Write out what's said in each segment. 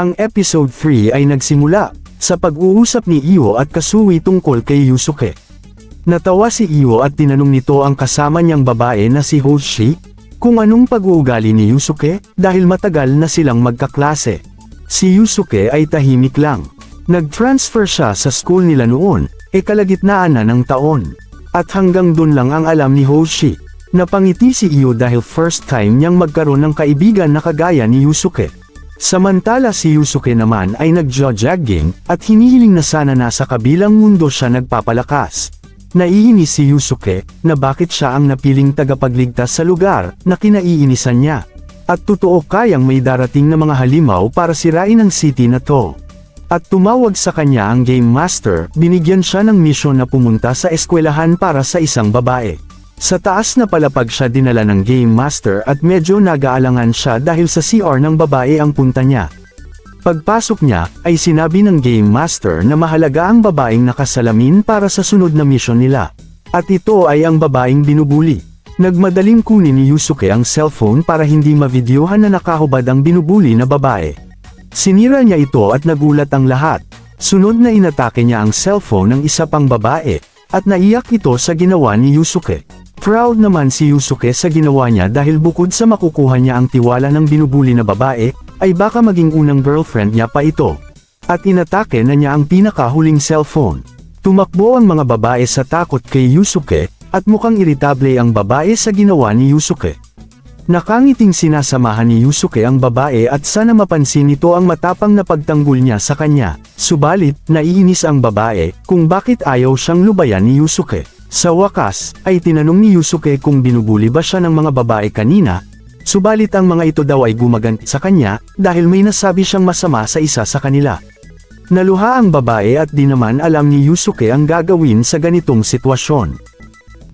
Ang episode 3 ay nagsimula sa pag-uusap ni Iyo at Kasui tungkol kay Yusuke. Natawa si Iyo at tinanong nito ang kasama niyang babae na si Hoshi kung anong pag-uugali ni Yusuke dahil matagal na silang magkaklase. Si Yusuke ay tahimik lang. Nag-transfer siya sa school nila noon, e kalagitnaan na ng taon. At hanggang dun lang ang alam ni Hoshi. Napangiti si Iyo dahil first time niyang magkaroon ng kaibigan na kagaya ni Yusuke. Samantala si Yusuke naman ay nagjo-jogging at hinihiling na sana nasa kabilang mundo siya nagpapalakas. Naiinis si Yusuke na bakit siya ang napiling tagapagligtas sa lugar na kinaiinisan niya. At totoo kayang may darating na mga halimaw para sirain ang city na to. At tumawag sa kanya ang Game Master, binigyan siya ng misyon na pumunta sa eskwelahan para sa isang babae. Sa taas na palapag siya dinala ng Game Master at medyo nag-aalangan siya dahil sa CR ng babae ang punta niya. Pagpasok niya, ay sinabi ng Game Master na mahalaga ang babaeng nakasalamin para sa sunod na misyon nila. At ito ay ang babaeng binubuli. Nagmadaling kunin ni Yusuke ang cellphone para hindi mavideohan na nakahubad ang binubuli na babae. Sinira niya ito at nagulat ang lahat. Sunod na inatake niya ang cellphone ng isa pang babae, at naiyak ito sa ginawa ni Yusuke. Proud naman si Yusuke sa ginawa niya dahil bukod sa makukuha niya ang tiwala ng binubuli na babae, ay baka maging unang girlfriend niya pa ito. At inatake na niya ang pinakahuling cellphone. Tumakbo ang mga babae sa takot kay Yusuke, at mukhang iritable ang babae sa ginawa ni Yusuke. Nakangiting sinasamahan ni Yusuke ang babae at sana mapansin nito ang matapang na pagtanggol niya sa kanya. Subalit, naiinis ang babae kung bakit ayaw siyang lubayan ni Yusuke. Sa wakas, ay tinanong ni Yusuke kung binubuli ba siya ng mga babae kanina, subalit ang mga ito daw ay gumaganti sa kanya dahil may nasabi siyang masama sa isa sa kanila. Naluha ang babae at di naman alam ni Yusuke ang gagawin sa ganitong sitwasyon.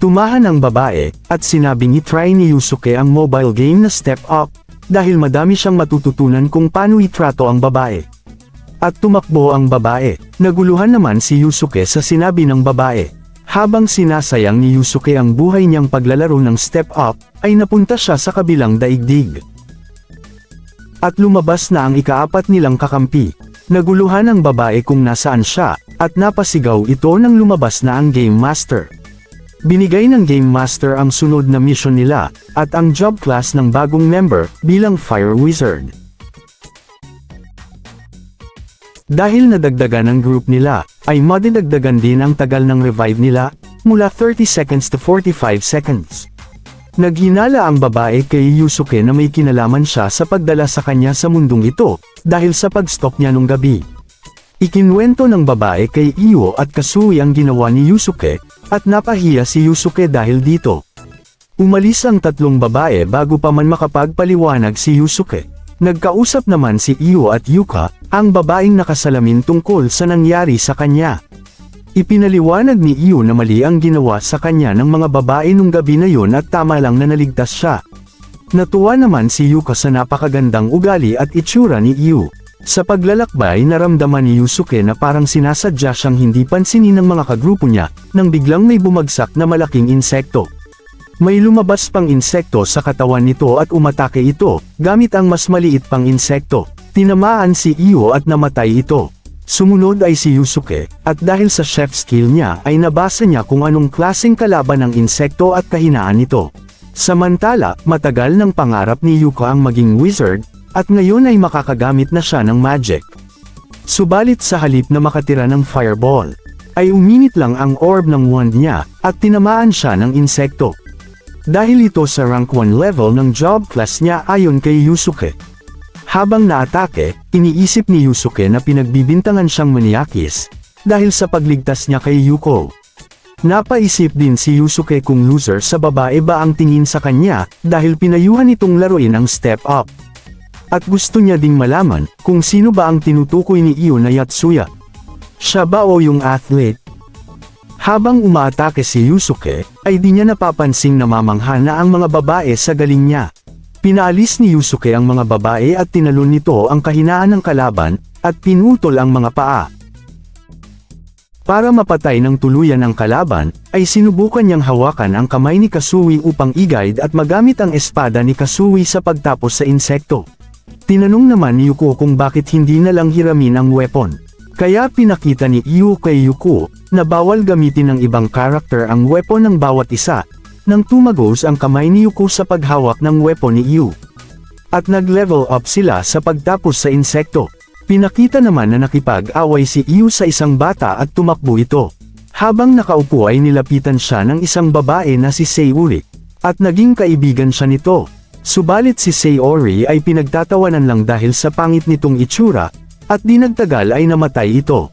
Tumahan ang babae, at sinabing i-try ni Yusuke ang mobile game na Step Up, dahil madami siyang matututunan kung paano itrato ang babae. At tumakbo ang babae, naguluhan naman si Yusuke sa sinabi ng babae. Habang sinasayang ni Yusuke ang buhay niyang paglalaro ng Step Up, ay napunta siya sa kabilang daigdig. At lumabas na ang ikaapat nilang kakampi. Naguluhan ang babae kung nasaan siya, at napasigaw ito nang lumabas na ang Game Master. Binigay ng Game Master ang sunod na mission nila, at ang job class ng bagong member, bilang Fire Wizard. Dahil nadagdagan ang group nila, ay madidagdagan din ang tagal ng revive nila, mula 30 seconds to 45 seconds. Naghinala ang babae kay Yusuke na may kinalaman siya sa pagdala sa kanya sa mundong ito, dahil sa pag-stop niya nung gabi. Ikinwento ng babae kay Iyo at Kasui ang ginawa ni Yusuke, at napahiya si Yusuke dahil dito. Umalis ang tatlong babae bago pa man makapagpaliwanag si Yusuke. Nagkausap naman si Iyo at Yuka, ang babaeng nakasalamin tungkol sa nangyari sa kanya. Ipinaliwanag ni Iyo na mali ang ginawa sa kanya ng mga babae nung gabi na yon at tama lang na naligtas siya. Natuwa naman si Yuka sa napakagandang ugali at itsura ni Iyo. Sa paglalakbay naramdaman ni Yusuke na parang sinasadya siyang hindi pansinin ng mga kagrupo niya, nang biglang may bumagsak na malaking insekto. May lumabas pang insekto sa katawan nito at umatake ito, gamit ang mas maliit pang insekto. Tinamaan si Iyo at namatay ito. Sumunod ay si Yusuke, at dahil sa chef skill niya ay nabasa niya kung anong klaseng kalaban ng insekto at kahinaan nito. Samantala, matagal ng pangarap ni Yuka ang maging wizard, at ngayon ay makakagamit na siya ng magic. Subalit sa halip na makatira ng fireball, ay uminit lang ang orb ng wand niya, at tinamaan siya ng insekto. Dahil ito sa rank 1 level ng job class niya ayon kay Yusuke. Habang naatake, iniisip ni Yusuke na pinagbibintangan siyang maniakis, dahil sa pagligtas niya kay Yuko. Napaisip din si Yusuke kung loser sa babae ba ang tingin sa kanya, dahil pinayuhan itong laruin ang step up. At gusto niya ding malaman, kung sino ba ang tinutukoy ni Iyo na Yatsuya. Siya ba o yung athlete? Habang umaatake si Yusuke, ay di niya napapansing namamangha na ang mga babae sa galing niya. Pinaalis ni Yusuke ang mga babae at tinalon nito ang kahinaan ng kalaban, at pinutol ang mga paa. Para mapatay ng tuluyan ang kalaban, ay sinubukan niyang hawakan ang kamay ni Kasui upang i-guide at magamit ang espada ni Kasui sa pagtapos sa insekto. Tinanong naman ni Yuko kung bakit hindi na lang hiramin ang weapon. Kaya pinakita ni Yu kay Yuko, na bawal gamitin ng ibang karakter ang weapon ng bawat isa, nang tumagos ang kamay ni Yuko sa paghawak ng weapon ni Yu. At nag-level up sila sa pagtapos sa insekto. Pinakita naman na nakipag-away si Yu sa isang bata at tumakbo ito. Habang nakaupo ay nilapitan siya ng isang babae na si Sayuri. At naging kaibigan siya nito. Subalit si Sayori ay pinagtatawanan lang dahil sa pangit nitong itsura, at di nagtagal ay namatay ito.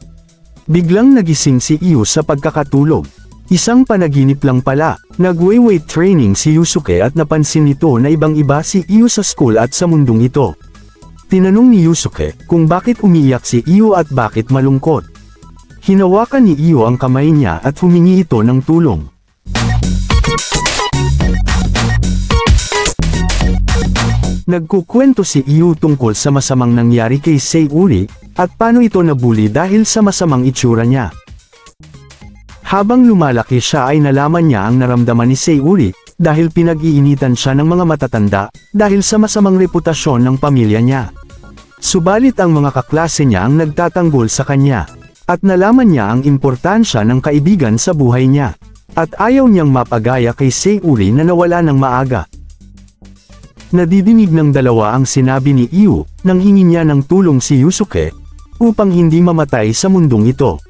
Biglang nagising si Iyo sa pagkakatulog. Isang panaginip lang pala, nag-weight training si Yusuke at napansin nito na ibang-iba si Iyo sa school at sa mundong ito. Tinanong ni Yusuke kung bakit umiiyak si Iyo at bakit malungkot. Hinawakan ni Iyo ang kamay niya at humingi ito ng tulong. Nagkukwento si Iyo tungkol sa masamang nangyari kay Sayuri, at paano ito nabuli dahil sa masamang itsura niya. Habang lumalaki siya ay nalaman niya ang naramdaman ni Sayuri, dahil pinag-iinitan siya ng mga matatanda, dahil sa masamang reputasyon ng pamilya niya. Subalit ang mga kaklase niya ang nagtatanggol sa kanya, at nalaman niya ang importansya ng kaibigan sa buhay niya. At ayaw niyang mapagaya kay Sayuri na nawala ng maaga. Nadidinig ng dalawa ang sinabi ni Iyo, nang hingi niya ng tulong si Yusuke, upang hindi mamatay sa mundong ito.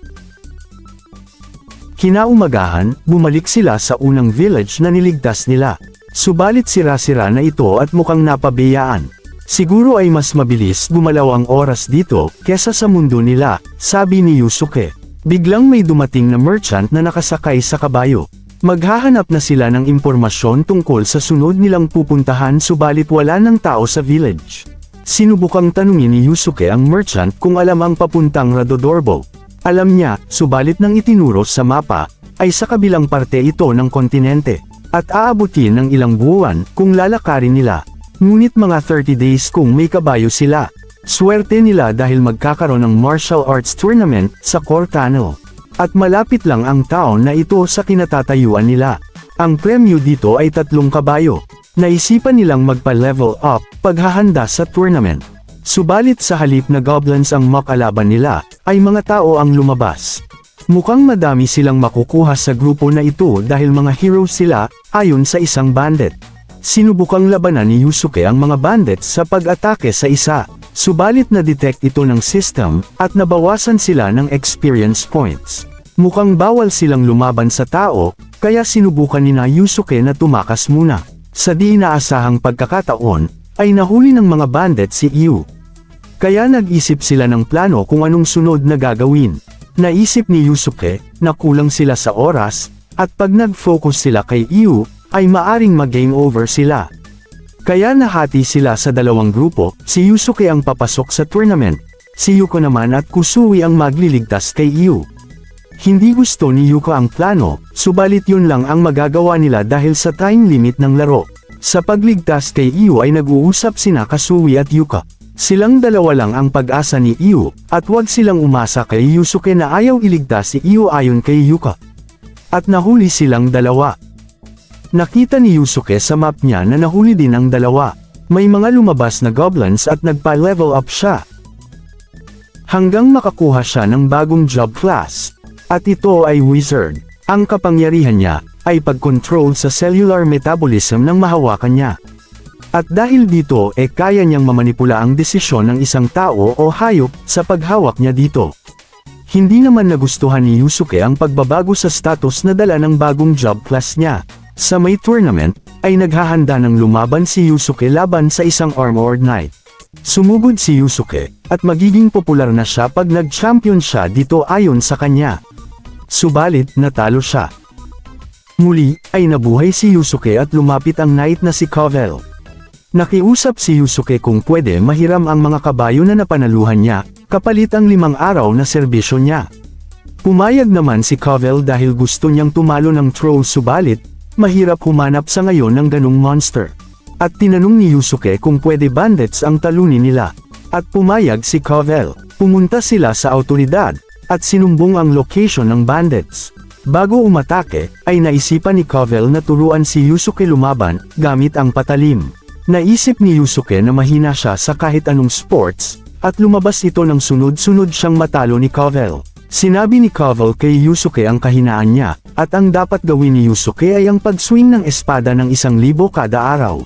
Kinaumagahan, bumalik sila sa unang village na niligtas nila. Subalit sira-sira na ito at mukhang napabiyaan. Siguro ay mas mabilis gumalaw ang oras dito, kesa sa mundo nila, sabi ni Yusuke. Biglang may dumating na merchant na nakasakay sa kabayo. Maghahanap na sila ng impormasyon tungkol sa sunod nilang pupuntahan subalit wala ng tao sa village. Sinubukang tanungin ni Yusuke ang merchant kung alam ang papuntang Radodorbo. Alam niya, subalit nang itinuro sa mapa, ay sa kabilang parte ito ng kontinente, at aabutin ng ilang buwan kung lalakarin nila. Ngunit mga 30 days kung may kabayo sila. Swerte nila dahil magkakaroon ng martial arts tournament sa Core Tunnel. At malapit lang ang taon na ito sa kinatatayuan nila. Ang premyo dito ay tatlong kabayo. Naisipan nilang magpa-level up paghahanda sa tournament. Subalit sa halip na goblins ang makalaban nila, ay mga tao ang lumabas. Mukhang madami silang makukuha sa grupo na ito dahil mga heroes sila, ayon sa isang bandit. Sinubukang labanan ni Yusuke ang mga bandits sa pag-atake sa isa. Subalit na-detect ito ng system, at nabawasan sila ng experience points. Mukhang bawal silang lumaban sa tao, kaya sinubukan ni na Yusuke na tumakas muna. Sa di inaasahang pagkakataon, ay nahuli ng mga bandit si Yu. Kaya nag-isip sila ng plano kung anong sunod na gagawin. Naisip ni Yusuke, na kulang sila sa oras, at pag nag-focus sila kay Yu, ay maaring mag-game over sila. Kaya nahati sila sa dalawang grupo, si Yusuke ang papasok sa tournament, si Yuko naman at Kusui ang magliligtas kay Yu. Hindi gusto ni Yuko ang plano, subalit yun lang ang magagawa nila dahil sa time limit ng laro. Sa pagligtas kay Yu ay nag-uusap sina Kasui at Yuka. Silang dalawa lang ang pag-asa ni Yu, at wag silang umasa kay Yusuke na ayaw iligtas si Yu ayon kay Yuka. At nahuli silang dalawa. Nakita ni Yusuke sa map niya na nahuli din ang dalawa. May mga lumabas na goblins at nagpa-level up siya. Hanggang makakuha siya ng bagong job class. At ito ay wizard. Ang kapangyarihan niya ay pag-control sa cellular metabolism ng mahawakan niya. At dahil dito e eh kaya niyang mamanipula ang desisyon ng isang tao o hayop sa paghawak niya dito. Hindi naman nagustuhan ni Yusuke ang pagbabago sa status na dala ng bagong job class niya. Sa may tournament, ay naghahanda ng lumaban si Yusuke laban sa isang armored knight. Sumugod si Yusuke, at magiging popular na siya pag nag-champion siya dito ayon sa kanya. Subalit, natalo siya. Muli, ay nabuhay si Yusuke at lumapit ang knight na si Kovel. Nakiusap si Yusuke kung pwede mahiram ang mga kabayo na napanaluhan niya, kapalit ang limang araw na serbisyo niya. Pumayag naman si Kovel dahil gusto niyang tumalo ng troll subalit, Mahirap humanap sa ngayon ng ganung monster. At tinanong ni Yusuke kung pwede bandits ang talunin nila. At pumayag si Kovel. Pumunta sila sa autoridad, at sinumbong ang location ng bandits. Bago umatake, ay naisipan ni Kovel na turuan si Yusuke lumaban, gamit ang patalim. Naisip ni Yusuke na mahina siya sa kahit anong sports, at lumabas ito ng sunod-sunod siyang matalo ni Kovel. Sinabi ni Kovel kay Yusuke ang kahinaan niya, at ang dapat gawin ni Yusuke ay ang pag-swing ng espada ng isang libo kada araw.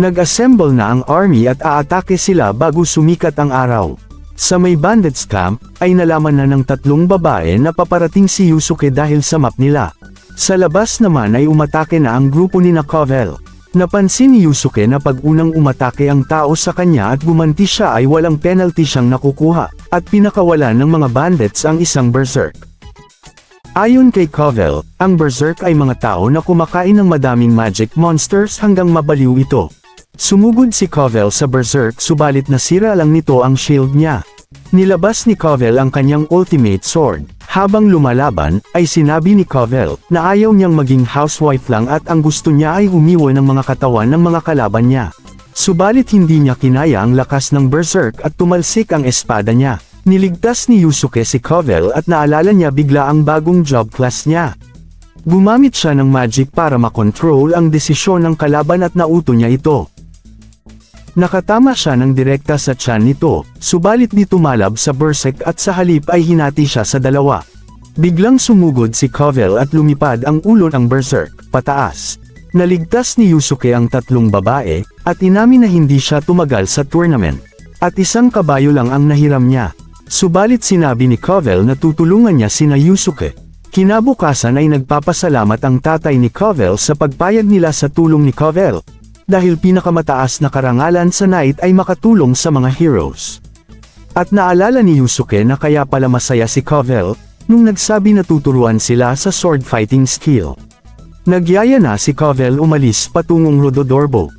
Nag-assemble na ang army at aatake sila bago sumikat ang araw. Sa may bandits camp, ay nalaman na ng tatlong babae na paparating si Yusuke dahil sa map nila. Sa labas naman ay umatake na ang grupo ni Kovel. Napansin ni Yusuke na pag unang umatake ang tao sa kanya at gumanti siya ay walang penalty siyang nakukuha, at pinakawalan ng mga bandits ang isang berserk. Ayon kay Kovel, ang berserk ay mga tao na kumakain ng madaming magic monsters hanggang mabaliw ito. Sumugod si Kovel sa berserk subalit nasira lang nito ang shield niya. Nilabas ni Kovel ang kanyang ultimate sword. Habang lumalaban, ay sinabi ni Kovel na ayaw niyang maging housewife lang at ang gusto niya ay umiwan ng mga katawan ng mga kalaban niya. Subalit hindi niya kinaya ang lakas ng berserk at tumalsik ang espada niya. Niligtas ni Yusuke si Kovel at naalala niya bigla ang bagong job class niya. Gumamit siya ng magic para makontrol ang desisyon ng kalaban at nauto niya ito. Nakatama siya ng direkta sa tiyan nito, subalit di tumalab sa berserk at sa halip ay hinati siya sa dalawa. Biglang sumugod si Kovel at lumipad ang ulo ng berserk, pataas. Naligtas ni Yusuke ang tatlong babae, at inamin na hindi siya tumagal sa tournament. At isang kabayo lang ang nahiram niya. Subalit sinabi ni Kovel na tutulungan niya sina Yusuke. Kinabukasan ay nagpapasalamat ang tatay ni Kovel sa pagpayag nila sa tulong ni Kovel, dahil pinakamataas na karangalan sa night ay makatulong sa mga heroes. At naalala ni Yusuke na kaya pala masaya si Kovel, nung nagsabi na tuturuan sila sa sword fighting skill. Nagyaya na si Kovel umalis patungong Rododorbo.